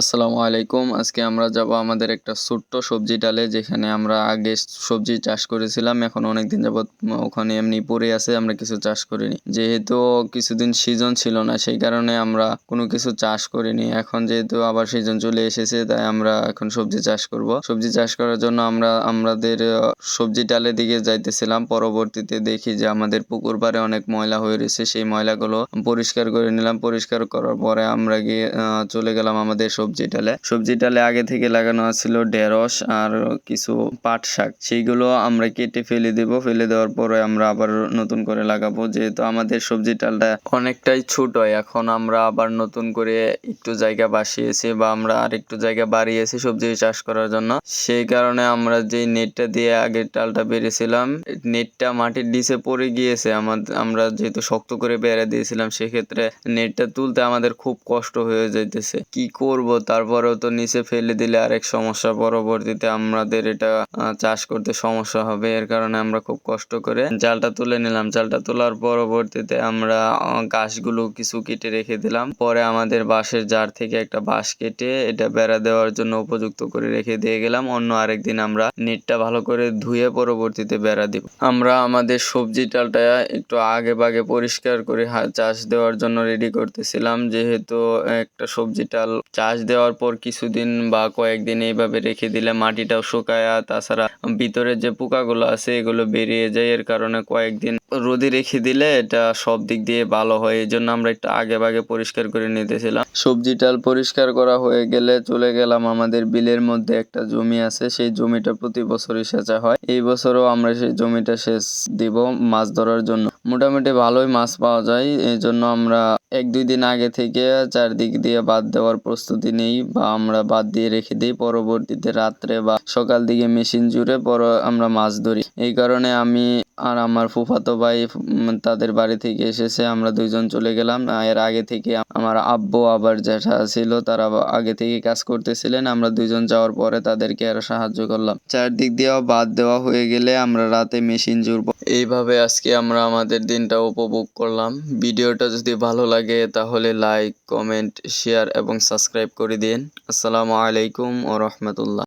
আসসালামু আলাইকুম। আজকে আমরা যাব আমাদের একটা ছোট্ট সবজি ডালে, যেখানে আমরা আগে সবজি চাষ করেছিলাম, এখন অনেকদিন যাবত ওখানে এমনি পড়ে আছে, আমরা কিছু চাষ করিনি। যেহেতু কিছুদিন সিজন ছিল না, সেই কারণে আমরা কোনো কিছু চাষ করিনি। এখন যেহেতু আবার সিজন চলে এসেছে, তাই আমরা এখন সবজি চাষ করব। সবজি চাষ করার জন্য আমরা, আমাদের সবজি ডালের দিকে যাইতেছিলাম। পরবর্তীতে দেখি যে আমাদের পুকুর পাড়ে অনেক ময়লা হয়ে রয়েছে। সেই ময়লাগুলো পরিষ্কার করে নিলাম। পরিষ্কার করার পরে আমরা গিয়ে চলে গেলাম আমাদের সবজি ডালে। সবজি ডালে আগে থেকে লাগানো আছিল ঢেঁড়স আর কিছু পাট শাক। সেইগুলো আমরা কেটে ফেলে দেব। ফেলে দেওয়ার পরে আমরা আবার নতুন করে লাগাবো। যেহেতু আমাদের সবজি ডালটা অনেকটাই ছোট, এখন আমরা আবার নতুন করে একটু জায়গা বাসিয়েছি বা আমরা আর একটু জায়গা বাড়িয়েছি সবজি চাষ করার জন্য। সেই কারণে আমরা যে নেটটা দিয়ে আগের ডালটা বেড়েছিলাম নেটটা মাটির নিচে পড়ে গিয়েছে। আমাদের আমরা যেহেতু শক্ত করে বেড়ে দিয়েছিলাম, সেক্ষেত্রে নেটটা তুলতে আমাদের খুব কষ্ট হয়ে যাইতেছে। কি করব তারপরেও তো নিচে ফেলে দিলে আরেক সমস্যা। পরবর্তীতে আমাদের এটা চাষ করতে সমস্যা হবে। এর কারণে আমরা খুব কষ্ট করে জালটা তুলে নিলাম। জালটা তোলার পরবর্তীতে আমরা গাছগুলো কিছু কেটে রেখে দিলাম। পরে আমাদের বাঁশের জার থেকে একটা বাঁশ কেটে এটা বেড়া দেওয়ার জন্য উপযুক্ত করে রেখে দিয়ে গেলাম। অন্য আরেকদিন আমরা নেটটা ভালো করে ধুয়ে পরবর্তীতে বেড়া দিব। আমরা আমাদের সবজি ডালটা একটু আগে বাগে পরিষ্কার করে চাষ দেওয়ার জন্য রেডি করতেছিলাম। যেহেতু একটা সবজি ডাল চাষ দেওয়ার পর কিছুদিন বা কয়েকদিন এইভাবে রেখে দিলে মাটিটাও শুকায়, তাছাড়া ভিতরে যে পোকাগুলো আছে এগুলো বেরিয়ে যায়। এর কারণে কয়েকদিন রোদে রেখে দিলে এটা সব দিক দিয়ে ভালো হয়। এই জন্য আমরা একটু আগে ভাগে পরিষ্কার করে নিতেছিলাম। সবজি ডাল পরিষ্কার করা হয়ে গেলে চলে গেলাম আমাদের বিলের মধ্যে একটা জমি আছে। সেই জমিটা প্রতি বছরই সেচা হয়। এই বছরও আমরা সেই জমিটা সেচ দিব মাছ ধরার জন্য। মোটামুটি ভালোই মাছ পাওয়া যায়। এই জন্য আমরা এক দুই দিন আগে থেকে চারদিক দিয়ে বাদ দেওয়ার প্রস্তুতি নেই বা আমরা বাদ দিয়ে রেখে দিই। পরবর্তীতে রাত্রে বা সকাল দিকে মেশিন জুড়ে পর আমরা মাছ ধরি। এই কারণে আমি আর আমার ফুফাতো ভাই তাদের বাড়ি থেকে এসেছে। আমরা দুইজন চলে গেলাম। এর আগে থেকে আমার আব্বু আবার জ্যাঠা ছিল, তারা আগে থেকে কাজ করতেছিলেন। আমরা দুইজন যাওয়ার পরে তাদেরকে আরও সাহায্য করলাম। চারদিক দিয়েও বাদ দেওয়া হয়ে গেলে আমরা রাতে মেশিন জুড়বো। এইভাবে আজকে আমরা আমাদের দিনটা উপভোগ করলাম। ভিডিওটা যদি ভালো লাগে তাহলে লাইক, কমেন্ট, শেয়ার এবং সাবস্ক্রাইব করে দিন। আসসালামু আলাইকুম ও রহমতুল্লাহ।